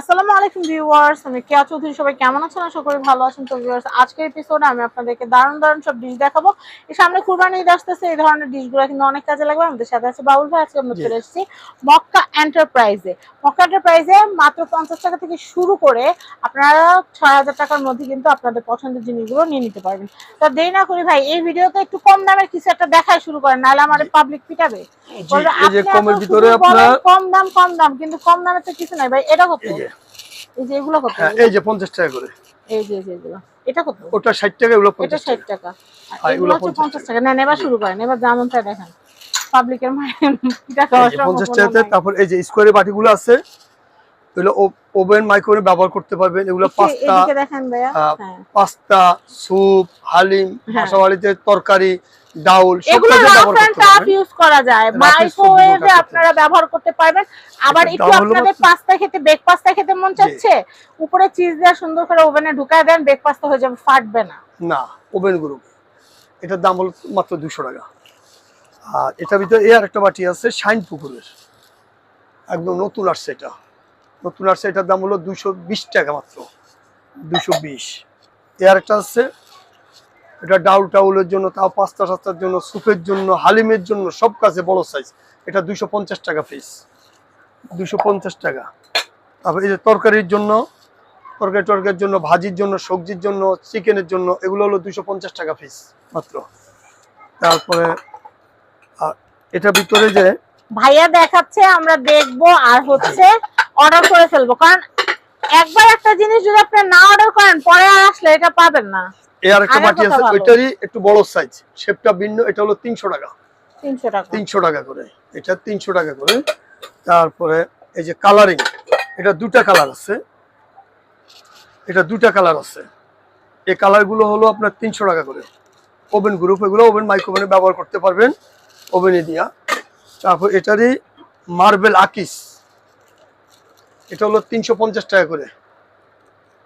আসসালামু আলাইকুম ভিউয়ার্স আমি কেয়া চৌধুরী সবাই কেমন আছেন? আশা করি ভালো আছেন। তো ভিউয়ার্স আজকের এপিসোডে আমি আপনাদেরকে দারুণ দারুণ সব ডিশ দেখাবো। এই সামনে কুরবানি ঈদ আসতেছে এই ধরনের ডিশগুলো কিন্তু অনেক কাজে লাগবে। আমাদের সাথে আছে বাউল ভাই আজকে আমরা। চলে এসেছি মক্কা এন্টারপ্রাইজে মক্কা এন্টারপ্রাইজে মাত্র পঞ্চাশ টাকা থেকে শুরু করে আপনারা ছয় হাজার টাকার মধ্যে কিন্তু আপনাদের পছন্দের জিনিসগুলো নিয়ে নিতে পারবেন। তা দেরি না করি ভাই এই ভিডিওতে একটু কম দামের কিছু একটা দেখায় শুরু করেন নাহলে আমাদের পাবলিক পিটাবে। এই যে কমের ভিতরে আপনার কম দাম কম দাম কিন্তু কম দামে তো কিছু নাই ভাই এটা কত? এই যে। এগুলো কত? হ্যাঁ এই যে পঞ্চাশ টাকা করে। এই যে এগুলো এটা কত? ওটা ষাট টাকা এগুলো এটা টাকা। আর এগুলো এগুলো 50 পঞ্চাশ টাকা। এবার শুরু করেন এবার যেমন দেখেন। পাবলিকের মায়ের টাকাতে তারপর এই যে স্কোয়ারের বাটিগুলো আছে এগুলো ওভেন মাইক্রোওয়েভ ব্যবহার করতে পারবেন। এগুলো পাস্তা হ্যাঁ। পাস্তা স্যুপ হালিম হ্যাঁ। মশাবাড়িতে তরকারি ডাউল ইউজ করা যায়। মাইক্রোওয়েভে আপনারা ব্যবহার করতে পারবেন। আবার একটু আপনাদের পাস্তা খেতে বেক পাস্তা খেতে মন চাচ্ছে উপরে চিজ দিয়ে সুন্দর করে ওভেনে ঢুকায় দেন বেক পাস্তা হয়ে যাবে ফাটবে না। না ওভেন গ্রুপ। এটার দাম হলো মাত্র দুশো টাকা। আর এটার ভিতরে এর একটা বাটি আছে শাইন পুকুরের। একদম নতুন আসছে এটা। নতুন আসছে, এটার দাম হলো দুশো টাকা মাত্র। দুশো বিশ। একটা আছে, এটা ডাউল টাউলের জন্য, তাও পাস্তা টাস্তার জন্য স্যুপের জন্য, হালিমের জন্য, সব কাছে বড় সাইজ এটা দুশো টাকা পিস দুশো টাকা। তারপর এই যে তরকারির জন্য, তরকারি টরকারির জন্য, ভাজির জন্য, সবজির জন্য, চিকেনের জন্য, এগুলো হলো দুশো টাকা পিস মাত্র। তারপরে এটার ভিতরে যে ভাইয়া দেখাচ্ছে, আমরা দেখব আর হচ্ছে অর্ডার করে ফেলব কারণ একবার একটা জিনিস যদি আপনি না অর্ডার করেন পরে আর আসলে এটা পাবেন না। এ আর একটা বাটি আছে ওইটারই একটু বড় সাইজ শেপটা ভিন্ন এটা হলো তিনশো টাকা। তিনশো টাকা। তিনশো টাকা করে এটা তিনশো টাকা করে। তারপরে এই যে কালারিং এটা দুটা কালার আছে। এটা দুটা কালার আছে। এই কালারগুলো হলো আপনার তিনশো টাকা করে। ওভেন গ্রুপ এগুলো ওভেন মাইক্রোভেনে ব্যবহার করতে পারবেন ওভেনে দিয়া। তারপর এটারই মার্বেল আকিস। এটা হলো তিনশো পঞ্চাশ টাকা করে।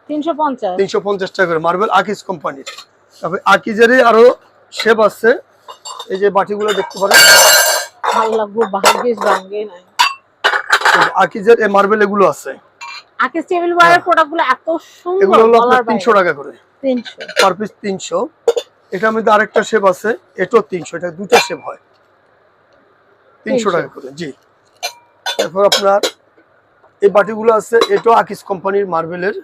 তিনশো পঞ্চাশ? তিনশো পঞ্চাশ টাকা করে মার্বেল আকিস কোম্পানির তারপরে আকিজেরই আরও শেপ আছে। এই যে বাটিগুলো দেখতে পারেন। ভালো লাগবো ভাগ্যিস ভাঙ্গে নাই। আকিজের এই মার্বেল এগুলো আছে। টেবিল এত সুন্দর এগুলো হলো আপনার বলার তিনশো বাইরে। টাকা করে। পার পিস এটার মধ্যে আরেকটা শেপ আছে। এটাও এটা দুটা শেপ হয়। তিনশো 300 টাকা করে জি। তারপর আপনার এই বাটিগুলো আছে, এটাও আকিস কোম্পানির মার্বেলের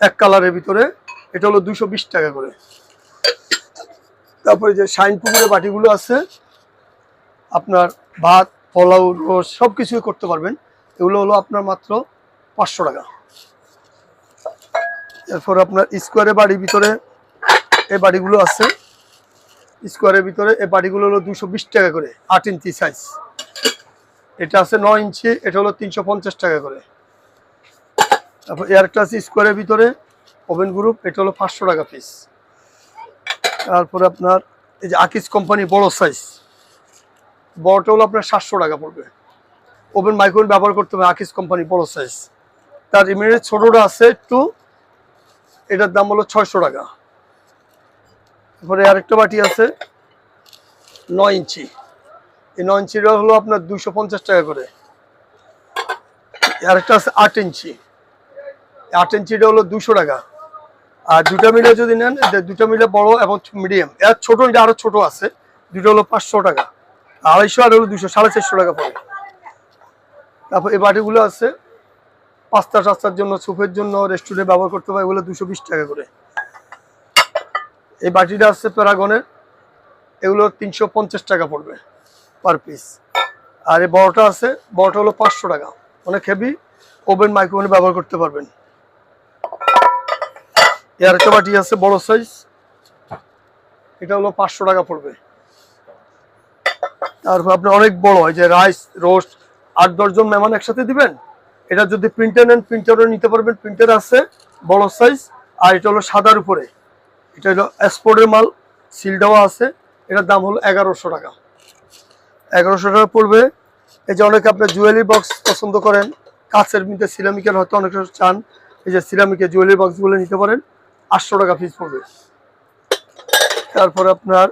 এক কালারের ভিতরে। এটা হলো দুশো টাকা করে। তারপরে যে শাইন পুকুরের বাটিগুলো আছে, আপনার ভাত, পোলাও, রোজ সব কিছুই করতে পারবেন। এগুলো হলো আপনার মাত্র পাঁচশো টাকা। এরপর আপনার স্কোয়ারের বাড়ির ভিতরে এই বাড়িগুলো আছে। স্কোয়ারের ভিতরে এই বাড়িগুলো হলো দুশো টাকা করে, আট ইঞ্চি সাইজ এটা আছে নয় ইঞ্চি, এটা হলো তিনশো পঞ্চাশ টাকা করে। তারপর একটা আছে স্কোয়ারের ভিতরে, ওভেন গ্রুপ, এটা হলো পাঁচশো টাকা পিস তারপরে আপনার এই যে আকিস কোম্পানি বড় সাইজ বড়টা হলো আপনার সাতশো টাকা পড়বে। ওভেন মাইক্রোওয়েভ ব্যবহার করতে হবে আকিস কোম্পানি বড় সাইজ তার ইমিডিয়েট ছোটোটা আছে একটু, এটার দাম হলো ছয়শো টাকা। তারপরে আরেকটা বাটি আছে, নয় ইঞ্চি। এই নয় ইঞ্চিটা হলো আপনার দুশো পঞ্চাশ টাকা করে। আরেকটা আছে আট ইঞ্চি। আট ইঞ্চিটা হলো দুশো টাকা। আর দুটা মিলে যদি নেন দুটা মিলে বড় এবং মিডিয়াম। এর ছোট এটা আরও ছোট আছে দুটো হলো পাঁচশো টাকা। আড়াইশো আর হলো দুশো সাড়ে চারশো টাকা পড়ে। তারপর এই বাটিগুলো আছে, পাস্তা টাস্তার জন্য, স্যুপের জন্য, রেস্টুরেন্টে ব্যবহার করতে পারে এগুলো দুশো বিশ টাকা করে। এই বাটিটা আছে প্যারাগনের, এগুলো তিনশো পঞ্চাশ টাকা পড়বে। পার পিস আর এই বড়টা আছে, বড়টা হলো পাঁচশো টাকা। অনেক হেভি ওভেন মাইক্রোওভেনে ব্যবহার করতে পারবেন। এর একটা বাটি আছে, বড় সাইজ এটা হলো পাঁচশো টাকা পড়বে। তারপর আপনি অনেক বড় হয় যে রাইস রোস্ট আট দশজন মেহমান একসাথে দিবেন। এটা যদি প্রিন্টার নেন প্রিন্টারও নিতে পারবেন। প্রিন্টার আছে, বড় সাইজ আর এটা হলো সাদার উপরে। এটা হলো এক্সপোর্টের মাল সিল দেওয়া আছে। এটার দাম হলো এগারোশো টাকা। এগারোশো টাকা পড়বে। এই যে অনেকে আপনার জুয়েলারি বক্স পছন্দ করেন কাছের মধ্যে সিরামিকের হয়তো অনেকে চান এই যে সিরামিকের জুয়েলারি বক্সগুলো নিতে পারেন আটশো টাকা পিস পড়বে। তারপরে আপনার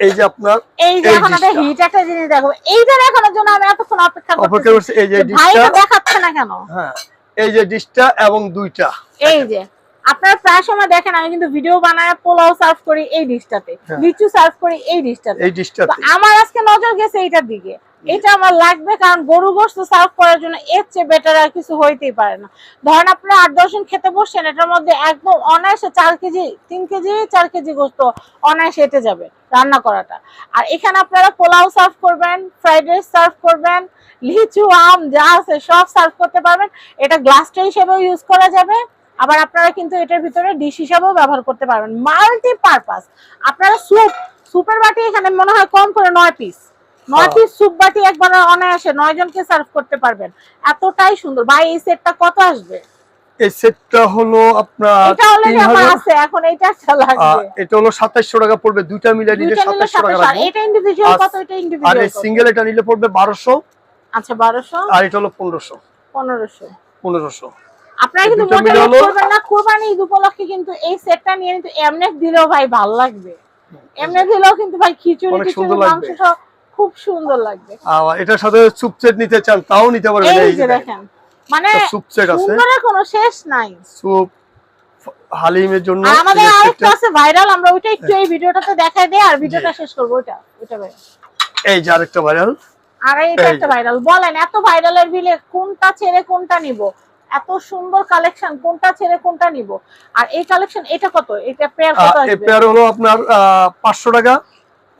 এই যে আপনার এই যে এখন একটা হিট একটা জিনিস দেখো এইটা দেখানোর জন্য আমি এতক্ষণ অপেক্ষা করছে এই যে ডিশটা দেখাচ্ছে না কেন? হ্যাঁ এই যে ডিশটা এবং দুইটা। এই যে। আপনারা প্রায় সময় দেখেন আমি কিন্তু ভিডিও বানায় পোলাও সার্ভ করি এই ডিশটাতে হ্যাঁ। লিচু সার্ভ করি এই ডিশটাতে এই ডিশটাতে আমার আজকে নজর গেছে এইটার দিকে। এটা আমার লাগবে কারণ গরু গোস্ত সার্ভ করার জন্য এর চেয়ে বেটার আর কিছু হইতেই পারে না। ধরেন আপনারা আট দশজন খেতে বসছেন এটার মধ্যে একদম অনায়াসে চার কেজি তিন কেজি চার কেজি গোস্ত অনায়াসে এটে যাবে রান্না করাটা। আর এখানে আপনারা পোলাও সার্ভ করবেন ফ্রাইড রাইস সার্ভ করবেন লিচু আম যা আছে সব সার্ভ করতে পারবেন। এটা গ্লাস ট্রে হিসেবেও ইউজ করা যাবে। আবার আপনারা কিন্তু এটার ভিতরে ডিশ হিসাবেও ব্যবহার করতে পারবেন। মাল্টি পারপাস আপনারা স্যুপ স্যুপের বাটি এখানে মনে হয় কম করে নয় পিস নয়। পিস স্যুপ বাটি একবার অনায়াসে নয় জনকে সার্ভ করতে পারবেন। এতটাই সুন্দর। ভাই এই সেটটা কত আসবে? এই সেটটা হলো আপনার এটা অলরেডি আমার আছে এখন এটা লাগবে। এটা হলো সাতাইশশো টাকা পড়বে দুইটা মিলে নিলে টাকা এটা ইন্ডিভিজুয়াল আর- কত? এটা আর ইন্ডিভিজুয়াল এই সিঙ্গেল এটা নিলে পড়বে বারোশো। আচ্ছা আর এটা হলো পনেরোশো। পনেরোশো। আপনারা কিন্তু করবেন না কোরবানি ঈদ উপলক্ষে কিন্তু এই সেটটা নিয়ে কিন্তু এমনি দিলেও ভাই ভালো লাগবে। এমনি দিলেও কিন্তু ভাই খিচুড়ি খিচুড়ি মাংস খুব সুন্দর লাগবে। এটার সাথে সুপ সেট নিতে চান তাও নিতে পারবেন এই যে দেখেন মানে সুপ সেট আছে। সুন্দরের কোনো শেষ নাই। সুপ হালিমের জন্য আমাদের আরেকটা আছে ভাইরাল আমরা ওইটা একটু এই ভিডিওটাতে দেখাই দেই আর ভিডিওটা শেষ করব ওইটা ওইটা ভাই। এই যে আরেকটা ভাইরাল। আর এইটা একটা ভাইরাল। বলেন এত ভাইরালের বিলে কোনটা ছেড়ে কোনটা নিব? এত সুন্দর কালেকশন কোনটা ছেড়ে কোনটা নিব? আর এই কালেকশন এটা কত? এটা পেয়ার কত এই পেয়ার হলো আপনার পাঁচশো টাকা।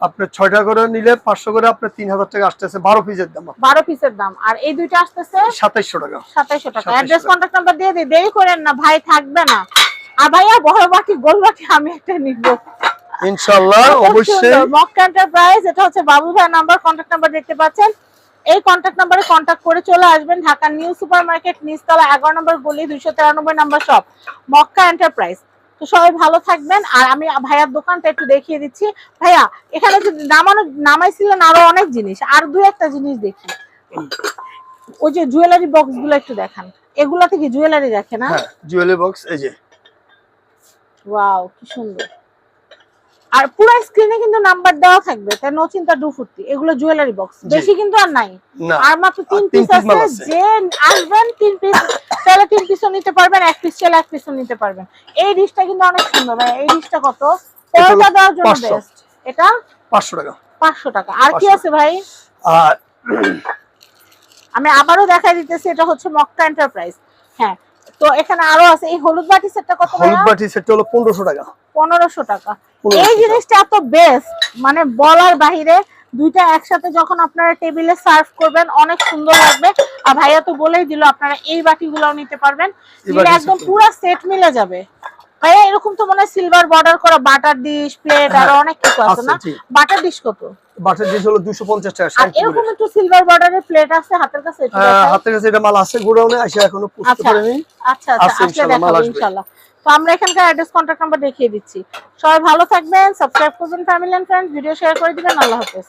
আপনার ছয়টা করে নিলে পাঁচশো করে আপনার তিন হাজার টাকা আসতেছে বারো পিসের দাম। বারো পিসের দাম। আর এই দুইটা আসতেছে? সাতাইশশো টাকা। সাতাইশশো টাকা। 2700 অ্যাড্রেস টাকা। কন্ট্যাক্ট নাম্বার দিয়ে দিই দেরি করেন না ভাই থাকবে না। আর ভাইয়া বড় বাকি গোল বাটি আমি একটা নিব। ইনশাল্লাহ অবশ্যই। মক্কা এন্টারপ্রাইজ এটা হচ্ছে বাবু ভাই নাম্বার কন্টাক্ট নাম্বার দেখতে পাচ্ছেন। এই কন্ট্যাক্ট নাম্বারে কন্ট্যাক্ট করে চলে আসবেন ঢাকা নিউ সুপার মার্কেট নিচতলা এগারো নম্বর গলি দুইশো তিরানব্বই নাম্বার শপ মক্কা এন্টারপ্রাইজ তো সবাই ভালো থাকবেন। আর আমি ভাইয়ার দোকানটা একটু দেখিয়ে দিচ্ছি। ভাইয়া এখানে যে নামানো নামাইছিলেন আরও অনেক জিনিস। আর দুই একটা জিনিস দেখি। ওই যে জুয়েলারি বক্সগুলো একটু দেখান। এগুলা থেকে জুয়েলারি রাখে না জুয়েলারি বক্স এই যে। ওয়াও কি সুন্দর। আর পুরো স্ক্রিনে কিন্তু নাম্বার দেওয়া থাকবে তাই নো চিন্তা ডু ফুর্তি এগুলো জুয়েলারি বক্স বেশি কিন্তু আর নাই। আর মাত্র তিন পিস আছে। যে আসবেন তিন পিস তাহলে তিন পিসও নিতে পারবেন এক পিস চাইলে এক পিসও নিতে পারবেন। এই ডিশটা কিন্তু অনেক সুন্দর ভাই এই ডিশটা কত? পরোটা দেওয়ার জন্য বেস্ট এটা? পাঁচশো টাকা। পাঁচশো টাকা। আর কি আছে ভাই? আর আমি আবারও দেখাই দিতেছি এটা হচ্ছে মক্কা এন্টারপ্রাইজ হ্যাঁ তো এখানে আরও আছে এই হলুদ বাটি সেটটা কত হলুদ বাটি সেটটা হলো পনেরোশো টাকা। পনেরোশো টাকা। এই জিনিসটা এত বেস্ট মানে বলার বাহিরে দুইটা একসাথে যখন আপনারা টেবিলে সার্ভ করবেন অনেক সুন্দর লাগবে। আর ভাইয়া তো বলেই দিল আপনারা এই বাটিগুলোও নিতে পারবেন। একদম পুরো সেট মিলে যাবে। ভাইয়া এরকম তো মনে হয় সিলভার বর্ডার করা বাটার ডিশ প্লেট আর অনেক কিছু আছে না? বাটার ডিশ কত? বাটার ডিশ হলো দুশো পঞ্চাশ টাকা আর এরকম একটু সিলভার বর্ডারের প্লেট আছে হাতের কাছে একটু আহ, দেখাই। হাতের কাছে এটা মাল আছে গোডাউনে আসে এখনও পুষতে আচ্ছা। পারেনি। আচ্ছা আচ্ছা আসলে দেখাবো। তো আমরা এখানকার অ্যাড্রেস কন্ট্যাক্ট নাম্বার দেখিয়ে দিচ্ছি। সবাই ভালো থাকবেন সাবস্ক্রাইব করবেন family and friends video share করে দিবেন, আল্লাহ হাফেজ।